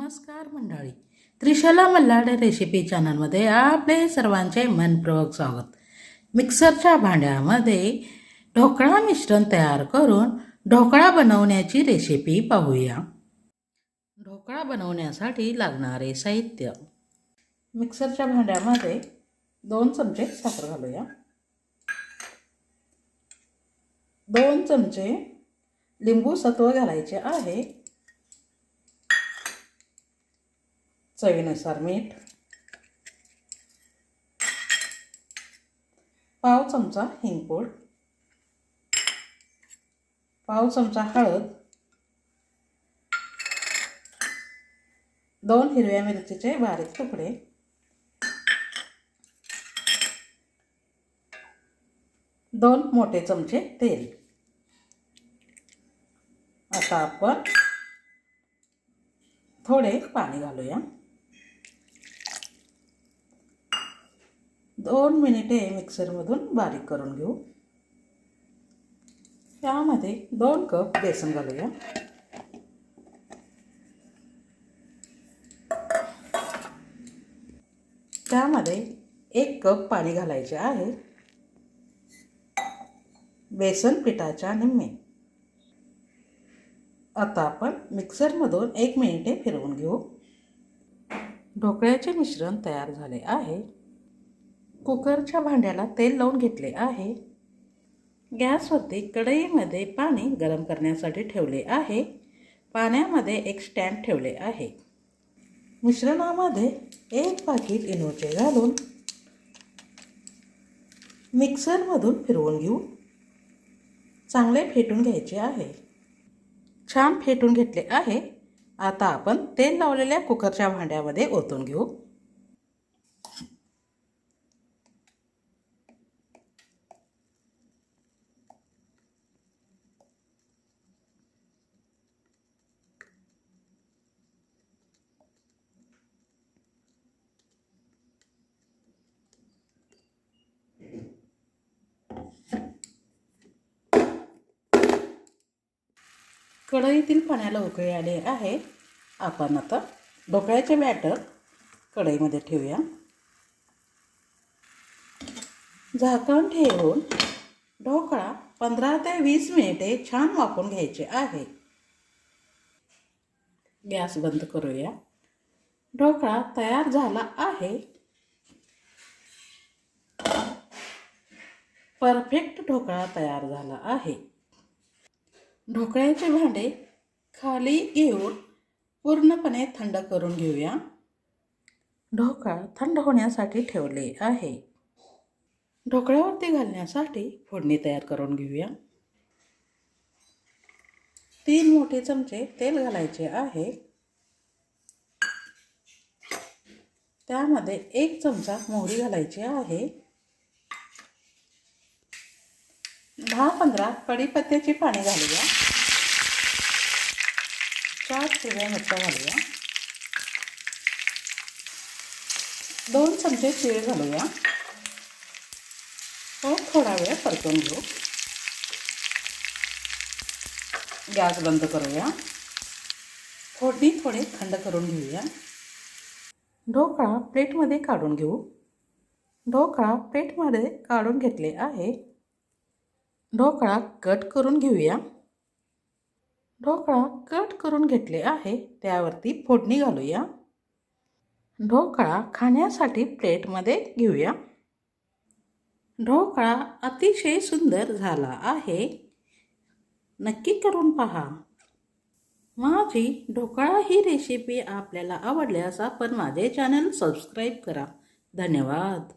नमस्कार मंडळी. त्रिशला मल्हाड रेसिपी चॅनलमध्ये आपले सर्वांचे मनपूर्वक स्वागत. मिक्सरच्या भांड्यामध्ये ढोकळा मिश्रण तयार करून ढोकळा बनवण्याची रेसिपी पाहूया. ढोकळा बनवण्यासाठी लागणारे साहित्य. मिक्सरच्या भांड्यामध्ये दोन चमचे साखर घालूया. दोन चमचे लिंबू सत्व घालायचे आहे. चवीनुसार मीठ. पाव चमचा हिंगपूड पाव चमचा हळद. दोन हिरव्या मिरचीचे बारीक तुकडे. दोन मोठे चमचे तेल. आता आपण थोडे पाणी घालूया. दोन मिनिटे मिक्सरमधून बारीक करून घेऊ. त्यामध्ये दोन कप बेसन घालूया. त्यामध्ये एक कप पाणी घालायचे आहे. बेसन पिठाच्या निम्मे. आता आपण मिक्सरमधून एक मिनिटे फिरवून घेऊ. ढोकळ्याचे मिश्रण तयार झाले आहे. कुकरच्या भांड्याला तेल लावून घेतले आहे. गॅसवरती कढईमध्ये पाणी गरम करण्यासाठी ठेवले आहे. पाण्यामध्ये एक स्टँड ठेवले आहे. मिश्रणामध्ये एक पाकिट इनोचे घालून मिक्सरमधून फिरवून घेऊ. चांगले फेटून घ्यायचे आहे. छान फेटून घेतले आहे. आता आपण तेल लावलेल्या कुकरच्या भांड्यामध्ये ओतून घेऊ. कढईतील पाण्याला उकळी आले आहे. आपण आता ढोकळ्याचे बॅटर कढईमध्ये ठेवूया. झाकण ठेवून ढोकळा पंधरा ते वीस मिनिटे छान वापून घ्यायचे आहे. गॅस बंद करूया. ढोकळा तयार झाला आहे. परफेक्ट ढोकळा तयार झाला आहे. ढोकळ्याचे भांडे खाली घेऊन पूर्णपणे थंड करून घेऊया. ढोकळा थंड होण्यासाठी ठेवले आहे. ढोकळ्यावरती घालण्यासाठी फोडणी तयार करून घेऊया. तीन मोठे चमचे तेल घालायचे आहे. त्यामध्ये एक चमचा मोहरी घालायची आहे. दहा पंधरा कढीपत्त्याची पाणी घालूया. चार हिरव्या मिरच्या घालूया. दोन चमचे तीळ घालूया. तो थोडा वेळ परतून घेऊ. गॅस बंद करूया. फोडणी थोडे थंड करून घेऊया. ढोकळा प्लेटमध्ये काढून घेऊ. ढोकळा प्लेटमध्ये काढून घेतले आहे. ढोकळा कट करून घेऊया. ढोकळा कट करून घेतले आहे त्यावरती फोडणी घालूया. ढोकळा खाण्यासाठी प्लेटमध्ये घेऊया. ढोकळा अतिशय सुंदर झाला आहे. नक्की करून पहा. माझी ढोकळा ही रेसिपी आपल्याला आवडल्यास आपण माझे चॅनल सबस्क्राईब करा. धन्यवाद.